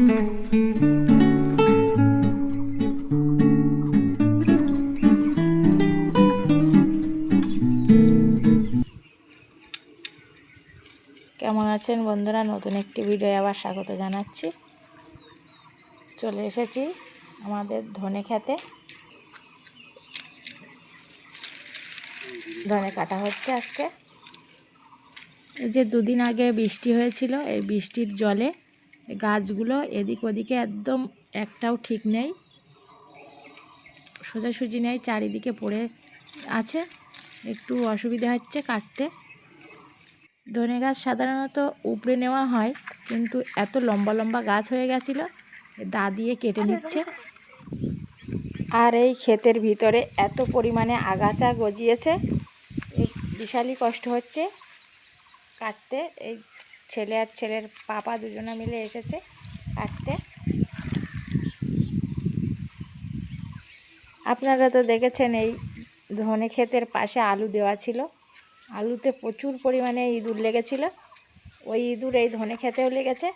কেমন আছেন বন্ধুরা? নতুন একটি ভিডিও আবার স্বাগত জানাচ্ছি। চলে এসেছি আমাদের ধনে খেতে। ধনে কাটা হচ্ছে আজকে। এই যে দুদিন আগে বৃষ্টি হয়েছিল, এই বৃষ্টির জলে গাছগুলো এদিক ওদিকে একদম একটাও ঠিক নেই। সোজাসুজি নেই, চারিদিকে পড়ে আছে। একটু অসুবিধা হচ্ছে কাটতে। ধনে গাছ সাধারণত উপড়ে নেওয়া হয়, কিন্তু এত লম্বা লম্বা গাছ হয়ে গেছিল, দা দিয়ে কেটে নিচ্ছে। আর এই ক্ষেতের ভিতরে এত পরিমাণে আগাছা গজিয়েছে বিশালই কষ্ট হচ্ছে কাটতে। এই ছেলে আর ছেলের পাপা দুজনে মিলে এসেছে কাটতে আপনারা তো দেখেছেন এই ধনে ক্ষেতের পাশে আলু দেওয়া ছিল। আলুতে প্রচুর পরিমাণে ইঁদুর লেগেছিল। ওই ইঁদুর এই ধনে খেতেও লেগেছে।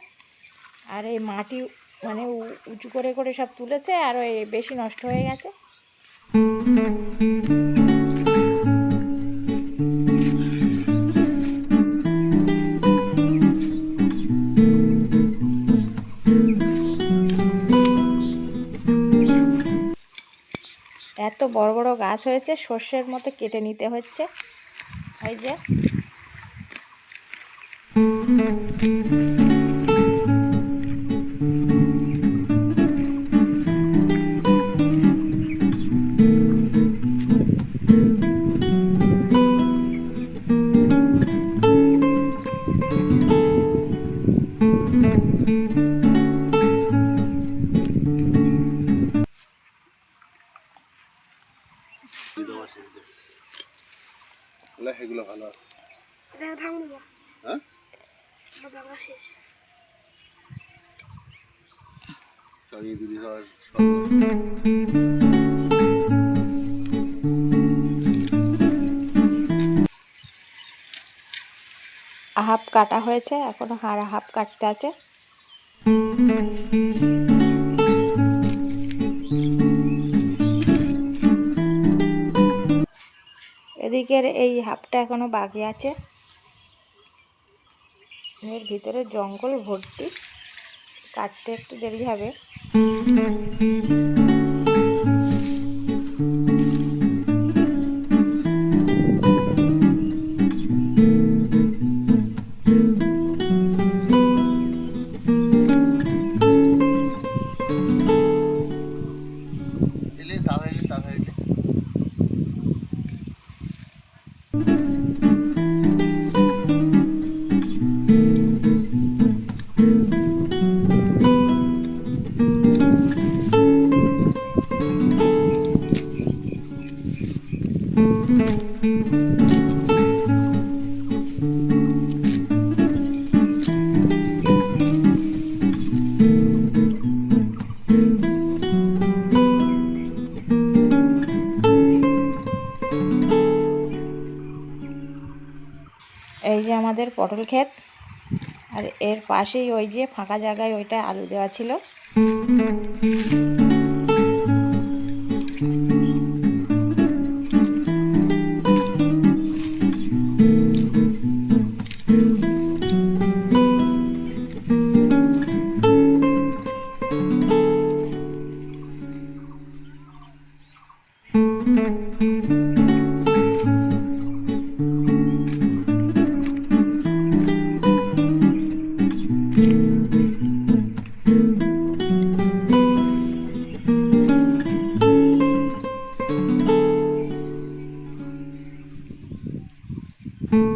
আর এই মাটি মানে উঁচু করে করে সব তুলেছে আর ওই বেশি নষ্ট হয়ে গেছে। বড় বড় গাছ হয়েছে সর্ষের মতো কেটে নিতে হচ্ছে। এই যে। বলে সেগুলো ভালো আছে। হ্যাঁ? সরিয়ে দিবি হাফ কাটা হয়েছে এখনও হাড় হাফ কাটতে আছে। এদিকের এই হাফটা এখনও বাকি আছে। এর ভিতরে জঙ্গল ভর্তি। কাটতে একটু দেরি হবে। পটল ক্ষেত। আর এর পাশেই ওই যে ফাঁকা জায়গায় ওইটা আলু দেওয়া ছিল। thank you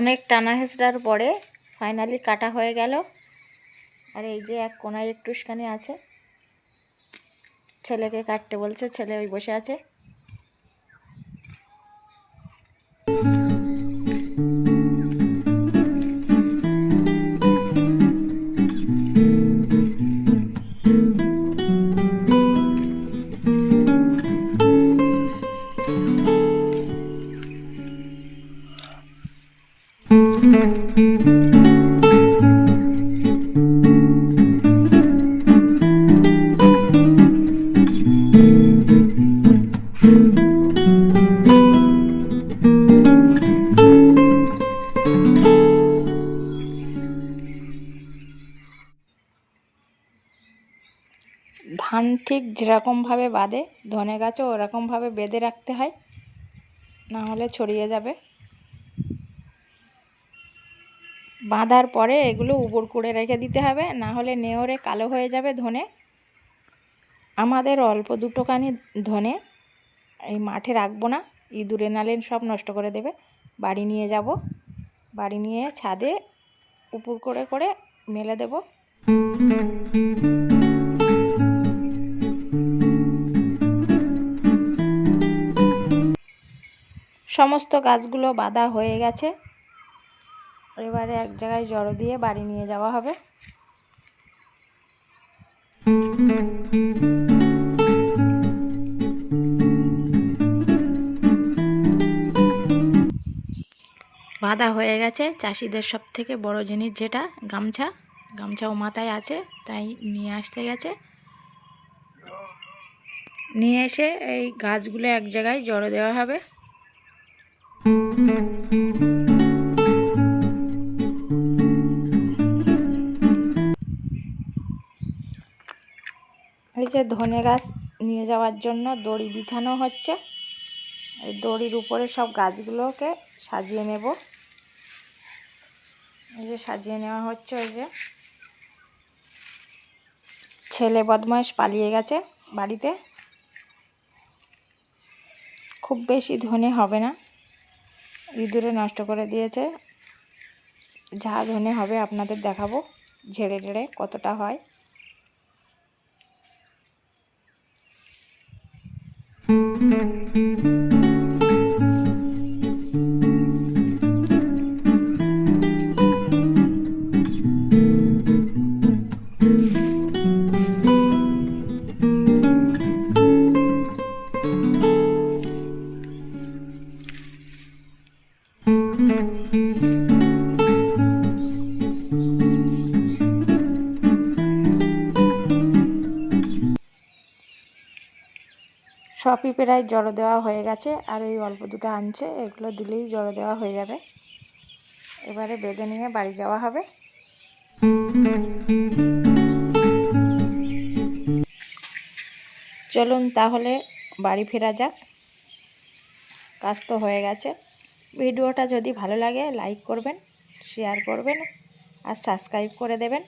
অনেক টানা হেঁচড়ার পরে ফাইনালি কাটা হয়ে গেল। আর এই যে এক কোনায় একটুখানি আছে। ছেলেকে কাটতে বলছে ছেলে ওই বসে আছে। ধান ঠিক যেরকমভাবে বাঁধে, ধনে গাছও ওরকমভাবে বেঁধে রাখতে হয়, না হলে ছড়িয়ে যাবে। বাঁধার পরে এগুলো উপর করে রেখে দিতে হবে, না হলে নেওরে কালো হয়ে যাবে ধনে। আমাদের অল্প দুটোখানি ধনে এই মাঠে রাখব না, ইঁদুরে নালে সব নষ্ট করে দেবে। বাড়ি নিয়ে যাব, বাড়ি নিয়ে ছাদে উপর করে করে মেলে দেবো। সমস্ত গাছগুলো বাঁধা হয়ে গেছে। এবারে এক জায়গায় জড়ো দিয়ে বাড়ি নিয়ে যাওয়া হবে। বাঁধা হয়ে গেছে। চাষিদের সব থেকে বড় জিনিস যেটা, গামছা। গামছাও মাথায় আছে, তাই নিয়ে আসতে গেছে। নিয়ে এসে এই গাছগুলো এক জায়গায় জড়ো দেওয়া হবে। যে ধনে গাছ নিয়ে যাওয়ার জন্য দড়ি বিছানো হচ্ছে। এই দড়ির উপরে সব গাছগুলোকে সাজিয়ে নেব। এই যে সাজিয়ে নেওয়া হচ্ছে ওই যে। ছেলে বদমাইশ পালিয়ে গেছে বাড়িতে। খুব বেশি ধনে হবে না। ইঁদুরে নষ্ট করে দিয়েছে। যা ধনে হবে আপনাদের দেখাবো। ঝেড়ে ঝেড়ে কতটা হয়। সবই প্রায় জড়ো দেওয়া হয়ে গেছে, আর ওই অল্প দুটো আনছে, এগুলো দিলেই জড়ো দেওয়া হয়ে যাবে। এবারে বেঁধে নিয়ে বাড়ি যাওয়া হবে। চলুন তাহলে বাড়ি ফেরা যাক। কাজ তো হয়ে গেছে। ভিডিওটা যদি ভালো লাগে লাইক করবেন শেয়ার করবেন, আর সাবস্ক্রাইব করে দেবেন।